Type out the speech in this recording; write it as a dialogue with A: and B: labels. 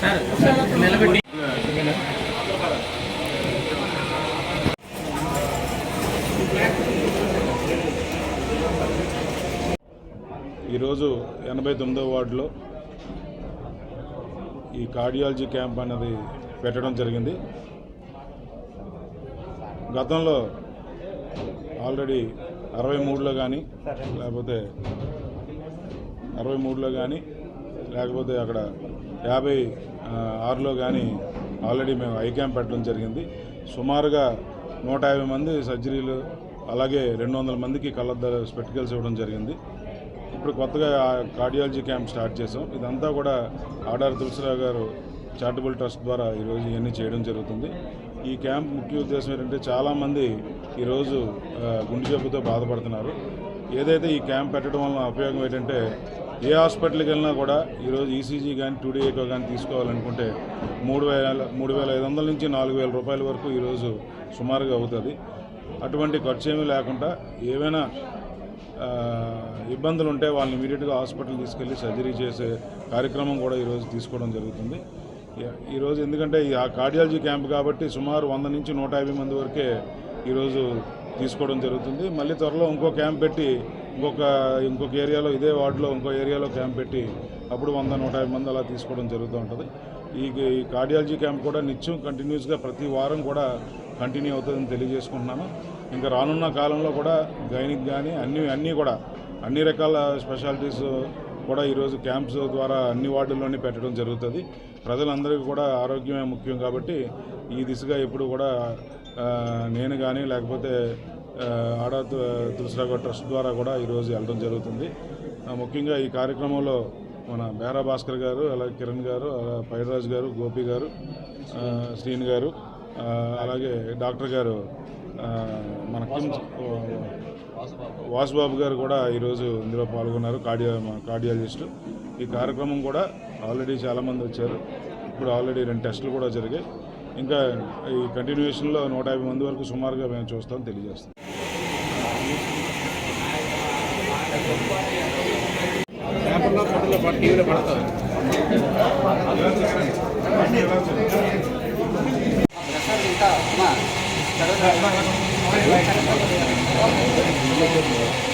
A: Sir నిలబెట్టి
B: ఈరోజు ఎనభై తొమ్మిదో వార్డులో ఈ కార్డియాలజీ క్యాంప్ అనేది పెట్టడం జరిగింది. గతంలో ఆల్రెడీ అరవై మూడులో కానీ లేకపోతే అరవై మూడులో కానీ లేకపోతే అక్కడ యాభై ఆరులో కానీ ఆల్రెడీ మేము ఐ క్యాంప్ పెట్టడం జరిగింది. సుమారుగా నూట యాభై మంది సర్జరీలు అలాగే రెండు వందల మందికి కళ్ళద్దాలు స్పెటికల్స్ ఇవ్వడం జరిగింది. ఇప్పుడు కొత్తగా కార్డియాలజీ క్యాంప్ స్టార్ట్ చేసాం ఇదంతా కూడా ఆడారి తులసిరావు గారు చారిటబుల్ ట్రస్ట్ ద్వారా ఈరోజు ఇవన్నీ చేయడం జరుగుతుంది. ఈ క్యాంప్ ముఖ్య ఉద్దేశం ఏంటంటే చాలామంది ఈరోజు గుండె జబ్బుతో బాధపడుతున్నారు. ఏదైతే ఈ క్యాంప్ పెట్టడం వలన ఉపయోగం ఏంటంటే ఏ హాస్పిటల్కి వెళ్ళినా కూడా ఈరోజు ఈసీజీ కానీ టూడీ ఏకో కానీ తీసుకోవాలనుకుంటే మూడు వేల మూడు వేల ఐదు వందల నుంచి నాలుగు వేల రూపాయల వరకు ఈరోజు సుమారుగా అవుతుంది. అటువంటి ఖర్చు ఏమీ లేకుండా ఏవైనా ఇబ్బందులు ఉంటే వాళ్ళని ఇమీడియట్గా హాస్పిటల్ తీసుకెళ్ళి సర్జరీ చేసే కార్యక్రమం కూడా ఈరోజు తీసుకోవడం జరుగుతుంది. ఈరోజు ఎందుకంటే ఈ ఆ కార్డియాలజీ క్యాంప్ కాబట్టి సుమారు వంద నుంచి నూట యాభై మంది వరకే ఈరోజు తీసుకోవడం జరుగుతుంది. మళ్ళీ త్వరలో ఇంకో క్యాంప్ పెట్టి ఇంకొక ఇంకొక ఏరియాలో ఇదే వార్డులో ఇంకో ఏరియాలో క్యాంప్ పెట్టి అప్పుడు వంద నూట యాభై మంది అలా తీసుకోవడం జరుగుతూ ఉంటుంది. ఈ ఈ కార్డియాలజీ క్యాంప్ కూడా నిత్యం కంటిన్యూస్గా ప్రతి వారం కూడా కంటిన్యూ అవుతుందని తెలియజేసుకుంటున్నాను. ఇంకా రానున్న కాలంలో కూడా గైనిక్ కానీ అన్ని అన్నీ కూడా అన్ని రకాల స్పెషాలిటీస్ కూడా ఈరోజు క్యాంప్స్ ద్వారా అన్ని వార్డుల్లోనే పెట్టడం జరుగుతుంది. ప్రజలందరికీ కూడా ఆరోగ్యమే ముఖ్యం కాబట్టి ఈ దిశగా ఎప్పుడు కూడా నేను కానీ లేకపోతే ఆడ ఆడా తు- తులసిరావు ట్రస్ట్ ద్వారా కూడా ఈరోజు వెళ్ళడం జరుగుతుంది. ముఖ్యంగా ఈ కార్యక్రమంలో మన బేరా భాస్కర్ గారు అలాగే కిరణ్ గారు అలా గారు గోపి గారు శ్రీని గారు అలాగే డాక్టర్ గారు మన కిమ్స్ వాసుబాబు. గారు కూడా ఈరోజు ఇందులో పాల్గొన్నారు కార్డియా కార్డియాలజిస్ట్. ఈ కార్యక్రమం కూడా ఆల్రెడీ చాలామంది వచ్చారు. ఇప్పుడు ఆల్రెడీ రెండు టెస్టులు కూడా జరిగాయి. ఇంకా ఈ కంటిన్యూషన్లో నూట యాభై మంది వరకు సుమారుగా మేము చూస్తాం తెలియజేస్తాం.
A: టీవీలో పడతారు.
C: Thank you.